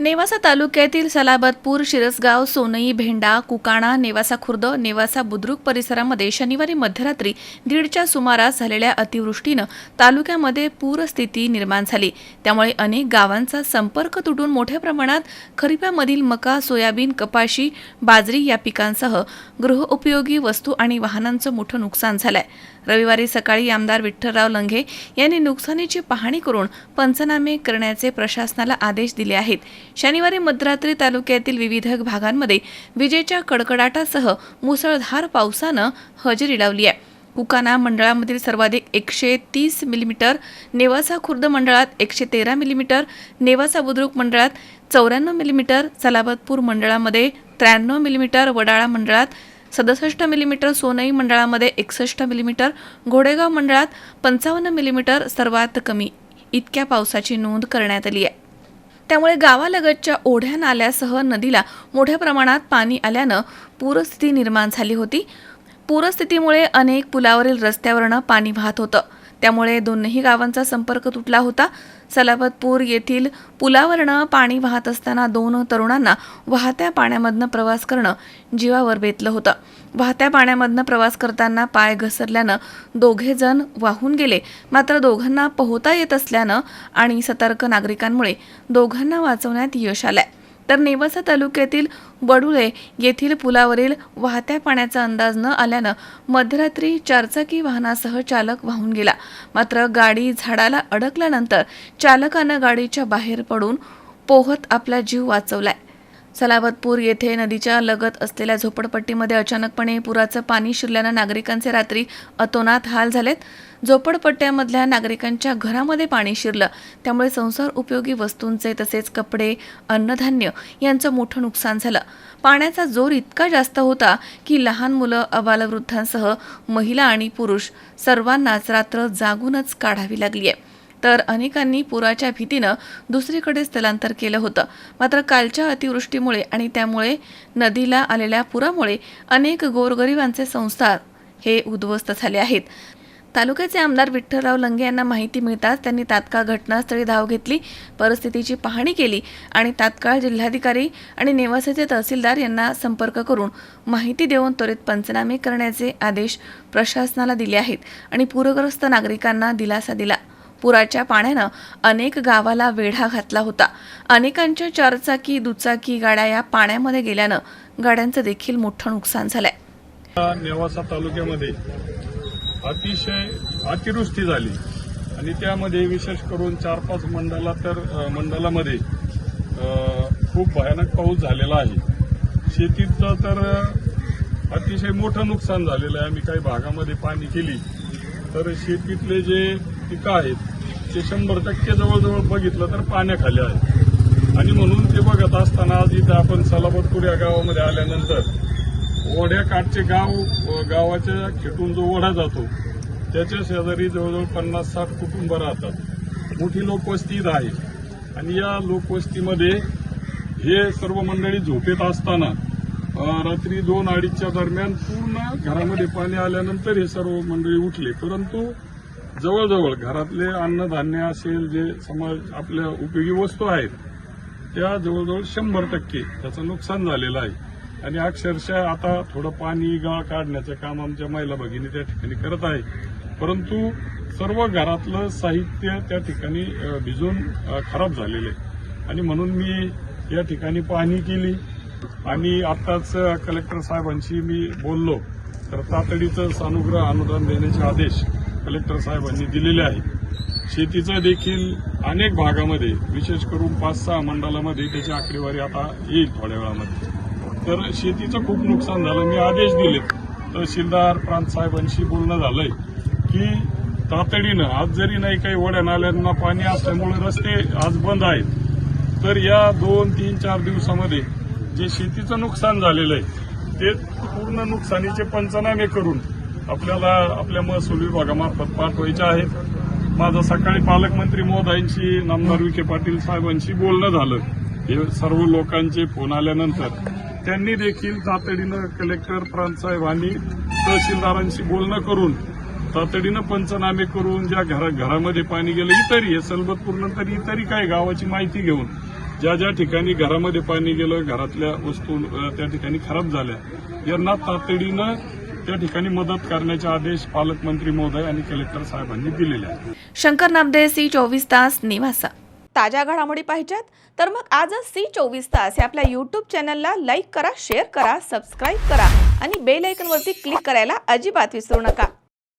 नेवासा तालुक्यातील सलाबतपूर शिरसगाव सोनई भेंडा कुकाणा नेवासा खुर्द नेवासा बुद्रुक परिसरामध्ये शनिवारी मध्यरात्री दीडच्या सुमारास झालेल्या अतिवृष्टीनं तालुक्यामध्ये पूरस्थिती निर्माण झाली. त्यामुळे अनेक गावांचा संपर्क तुटून मोठ्या प्रमाणात खरीपामधील मका सोयाबीन कपाशी बाजरी या पिकांसह गृहउपयोगी वस्तू आणि वाहनांचं मोठं नुकसान झालंय. रविवारी सकाळी आमदार विठ्ठलराव लंघे यांनी नुकसानीची पाहणी करून पंचनामे करण्याचे प्रशासनाला आदेश दिले आहेत. शनिवारी मध्यरात्री तालुक्यातील विविध भागांमध्ये विजेच्या कडकडाटासह मुसळधार पावसानं हजेरी लावली आहे. कुकाना मंडळामधील सर्वाधिक एकशे तीस मिलीमीटर नेवासा खुर्द मंडळात एकशे तेरा मिलीमीटर नेवासा बुद्रुक मंडळात चौऱ्याण्णव मिलीमीटर सलाबतपूर मंडळामध्ये त्र्याण्णव मिलीमीटर वडाळा मंडळात सदुसष्ट मिलीमीटर सोनई मंडळामध्ये एकसष्ट मिलीमीटर घोडेगाव मंडळात पंचावन्न मिलीमीटर सर्वात कमी. इतक्या पावसाची नोंद करण्यात आली आहे. त्यामुळे गावालगतच्या ओढ्या नाल्यासह नदीला मोठ्या प्रमाणात पाणी आल्यानं पूरस्थिती निर्माण झाली होती. पूरस्थितीमुळे अनेक पुलावरील रस्त्यावरनं पाणी वाहत होतं. त्यामुळे दोन्ही गावांचा संपर्क तुटला होता. सलाबतपूर येथील पुलावरनं पाणी वाहत असताना दोन तरुणांना वाहत्या पाण्यामधनं प्रवास करणं जीवावर बेतलं होतं. वाहत्या पाण्यामधनं प्रवास करताना पाय घसरल्यानं दोघे जण वाहून गेले. मात्र दोघांना पोहता येत असल्यानं आणि सतर्क नागरिकांमुळे दोघांना वाचवण्यात यश आलंय. तर नेवासा तालुक्यातील बडुळे येथील पुलावरील वाहत्या पाण्याचा अंदाज न आल्यानं मध्यरात्री चारचाकी वाहनासह चालक वाहून गेला. मात्र गाडी झाडाला अडकल्यानंतर चालकानं गाडीच्या बाहेर पडून पोहत आपला जीव वाचवलाय. सलाबतपूर येथे नदीच्या लगत असलेल्या झोपडपट्टीमध्ये अचानकपणे पुराचं पाणी शिरल्यानं नागरिकांचे रात्री अतोनात हाल झालेत. झोपडपट्ट्यामधल्या नागरिकांच्या घरामध्ये पाणी शिरलं. त्यामुळे संसार उपयोगी वस्तूंचे तसेच कपडे अन्नधान्य यांचं मोठं नुकसान झालं. पाण्याचा जोर इतका जास्त होता की लहान मुलं अबालवृद्धांसह महिला आणि पुरुष सर्वांनाच रात्र जागूनच काढावी लागली आहे तर अनेकांनी पुराच्या भीतीनं दुसरीकडे स्थलांतर केलं होतं. मात्र कालच्या अतिवृष्टीमुळे आणि त्यामुळे नदीला आलेल्या पुरामुळे अनेक गोरगरिबांचे संसार हे उद्ध्वस्त झाले आहेत. तालुक्याचे आमदार विठ्ठलराव लंगे यांना माहिती मिळताच त्यांनी तात्काळ घटनास्थळी धाव घेतली परिस्थितीची पाहणी केली आणि तात्काळ जिल्हाधिकारी आणि नेवासाचे तहसीलदार यांना संपर्क करून माहिती देऊन त्वरित पंचनामे करण्याचे आदेश प्रशासनाला दिले आहेत आणि पूरग्रस्त नागरिकांना दिलासा दिला. पुराच्या पाण्यानं अनेक गावाला वेढा घातला होता. अनेकांच्या चारचाकी दुचाकी गाड्या या पाण्यामध्ये गेल्यानं गाड्यांचं देखील मोठं नुकसान झालंय. नेवासा तालुक्यामध्ये अतिशय अतिवृष्टी झाली. आणि त्यामध्ये विशेष करून चार पाच मंडला तर मंडलामध्ये खूप भयानक पाऊस झालेला आहे. शेतीचं तर अतिशय मोठं नुकसान झालेलं आहे. आम्ही काही भागामध्ये पाणी केली. तर शेतीतले जे पिकं आहेत ते शंभर टक्के जवळजवळ बघितलं तर पाण्याखाली आहे आणि म्हणून ते बघत असताना आज इथं आपण सलाबतपूर या गावामध्ये आल्यानंतर ओढ्याकाठचे गाव गावाच्या खेटून जो ओढा जातो त्याच्या शेजारी जवळजवळ पन्नास साठ कुटुंब राहतात. मोठी लोकवस्ती इथं आहे. आणि या लोकवस्तीमध्ये हे सर्व मंडळी झोपेत असताना रात्री दोन अडीचच्या दरम्यान पूर्ण घरामध्ये पाणी आल्यानंतर हे सर्व मंडळी उठले. परंतु जवळजवळ घरातले अन्नधान्य असेल जे समाज आपल्या उपयोगी वस्तू आहेत त्या जवळजवळ शंभर टक्के त्याचं नुकसान झालेलं आहे. आणि अक्षरशः आता थोडं पाणी गाळ काढण्याचं काम आमच्या महिला भगिनी त्या ठिकाणी करत आहे परंतु सर्व घरातलं साहित्य त्या ठिकाणी भिजून खराब झालेलं आहे. आणि म्हणून मी या ठिकाणी पाहणी केली. आणि आत्ताच कलेक्टर साहेबांशी मी बोललो. तर तातडीचं सानुग्रह अनुदान देण्याचे आदेश कलेक्टर साहेबांनी दिलेले आहे. शेतीचं देखील अनेक भागामध्ये विशेष करून पाच सहा मंडळामध्ये त्याची आकडेवारी आता येईल थोड्या वेळामध्ये. तर शेतीचं खूप नुकसान झालं मी आदेश दिलेत. तहसीलदार प्रांत साहेबांशी बोलणं झालंय की तातडीनं आज जरी नाही काही वड्या नाल्यांना पाणी असल्यामुळे रस्ते आज बंद आहेत तर या दोन तीन चार दिवसामध्ये जे शेतीचं नुकसान झालेलं आहे ते पूर्ण नुकसानीचे पंचनामे करून आपल्याला आपल्या महसूल विभागामार्फत पाठवायच्या आहेत. माझं सकाळी पालकमंत्री महोदयांशी नामदार विखे पाटील साहेबांशी बोलणं झालं. हे सर्व लोकांचे फोन आल्यानंतर त्यांनी देखील तातडीनं कलेक्टर प्रांतसाहेबांनी तहसीलदारांशी बोलणं करून तातडीनं पंचनामे करून ज्या घरा घरामध्ये पाणी गेलं इतरही हे सलबतपूर नंतर इतरही काय गावाची माहिती घेऊन ज्या ज्या ठिकाणी घरामध्ये पाणी गेलं घरातल्या वस्तू त्या ठिकाणी खराब झाल्या. यांना तातडीनं त्या ठिकाणी मदत करण्याचे आदेश पालकमंत्री महोदय आणि कलेक्टर साहेबांनी दिलेले आहेत. शंकर नामदे सी चोवीस तास निवासा. ताज्या घडामोडी पाहिजेत? तर मग आजच सी चोवीस तास या आपल्या यूट्यूब चॅनलला लाईक करा शेअर करा सबस्क्राईब करा आणि बेल आयकॉनवरती क्लिक करायला अजिबात विसरू नका.